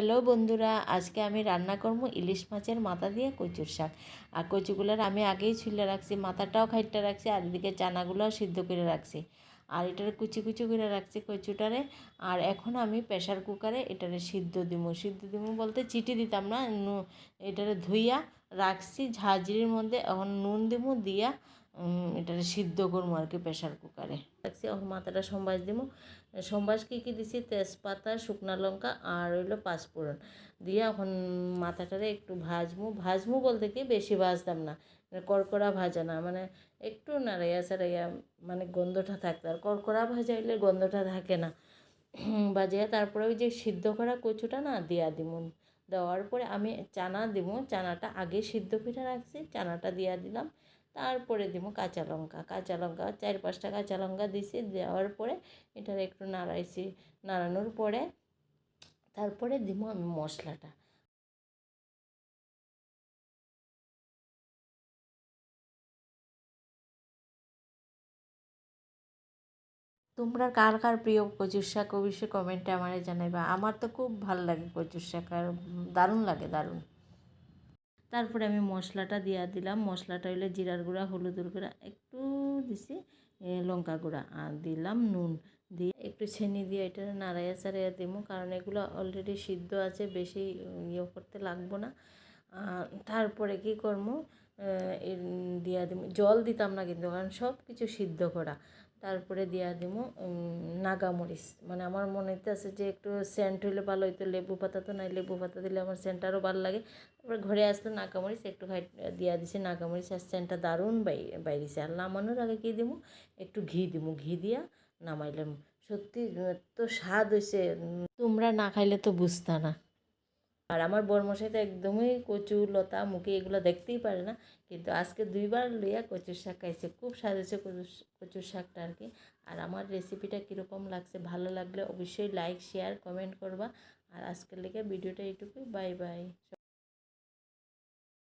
Hello বন্ধুরা, আজকে আমি রান্না করব ইলিশ মাছের মাথা দিয়ে কচুর শাক। আর কচুগুলোর আমি আগেই ছুলে রাখছি, মাথাটাও খাইটটা রাখছি, আর এদিকে চানাগুলোও সিদ্ধ করে রাখছি। আর এটারে কুচি কুচি করে রাখছি কচুটারে। আর এখন আমি প্রেশার কুকারে এটারে সিদ্ধ দিব সিদ্ধ দিব বলতে চিটি দিতাম না এটারে ধুইয়া রাখছি ঝাঁঝরির মধ্যে। এখন নুন দিব দিয়া এটারে সিদ্ধ করব আর কি প্রেশার কুকারে। রাখছি এখন মাথাটা সম্বাস দিব সম্বাস কী কী দিছি? তেজপাতা, শুকনা লঙ্কা আর হইল পাঁচফোড়ন। দিয়ে এখন মাথাটারে একটু ভাজমু। ভাজমু বলতে কি বেশি ভাজতাম না মানে কড়কড়া ভাজা না মানে একটু নাড়াইয়া সারাইয়া মানে গন্ধটা থাকতো। আর কড়কড়া ভাজাইলে গন্ধটা থাকে না। বাজিয়া তারপরে ওই যে সিদ্ধ করা কচুটা না, দিয়া দিমু। দেওয়ার পরে আমি চানা দিব চানাটা আগে সিদ্ধ পিঠা রাখছি, চানাটা দিয়া দিলাম। তারপরে দিব কাঁচা লঙ্কা। কাঁচা লঙ্কা, চার পাঁচটা কাঁচা লঙ্কা দিছি, দেওয়ার পরে এটার একটু নাড়াইছি। নাড়ানোর পরে তারপরে দিব আমি মশলাটা। তোমরা কার কার প্রিয় কচুর শাক, অবশ্যই কমেন্টে আমারে জানাইবা। আমার তো খুব ভালো লাগে কচুর শাক আর দারুণ লাগে, দারুণ। তারপরে আমি মশলাটা দিয়া দিলাম। মশলাটা হইলে জিরার গুঁড়া, হলুদের গুঁড়া, একটু দিছি লঙ্কা গুঁড়া, আর দিলাম নুন দিয়ে একটু ছেনি দিয়ে এটা নাড়াইয়া চাড়াইয়া দিব কারণ এগুলো অলরেডি সিদ্ধ আছে, বেশি ইয়ে করতে লাগবো না। তারপরে কি করব দিয়া দিব জল দিতাম না কিন্তু, কারণ সব কিছু সিদ্ধ করা। তারপরে দিয়া দিব নাগামরিচ। মানে আমার মনে আছে যে একটু সেন্ট হইলে ভালো হইতো, লেবু পাতা তো নাই, লেবু পাতা দিলে আমার সেন্ট আরও ভালো লাগে। তারপরে ঘরে আসলো নাগামরিচ, একটু খাই, দিয়া দিছে নাগামরিচ আর সেন্টটা দারুণ বাই, বাইরেছে। আর নামানোর আগে কী দিব একটু ঘি দিব ঘি দিয়া নামাইলাম। সত্যি এত স্বাদ হয়েছে তোমরা না খাইলে তো বুঝতা না। আর আমার বরমশাই তো একদমই কচু লতা, মুখে এগুলো দেখতেই পারে না। কিন্তু আজকে দুইবার লইয়া কচুর শাক খাইছে, খুব স্বাদ হয়েছে কচুর কচুর শাকটা আর কি। আর আমার রেসিপিটা কীরকম লাগছে, ভালো লাগলে অবশ্যই লাইক শেয়ার কমেন্ট করবা। আর আজকের লেগে ভিডিওটা এইটুকুই বাই বাই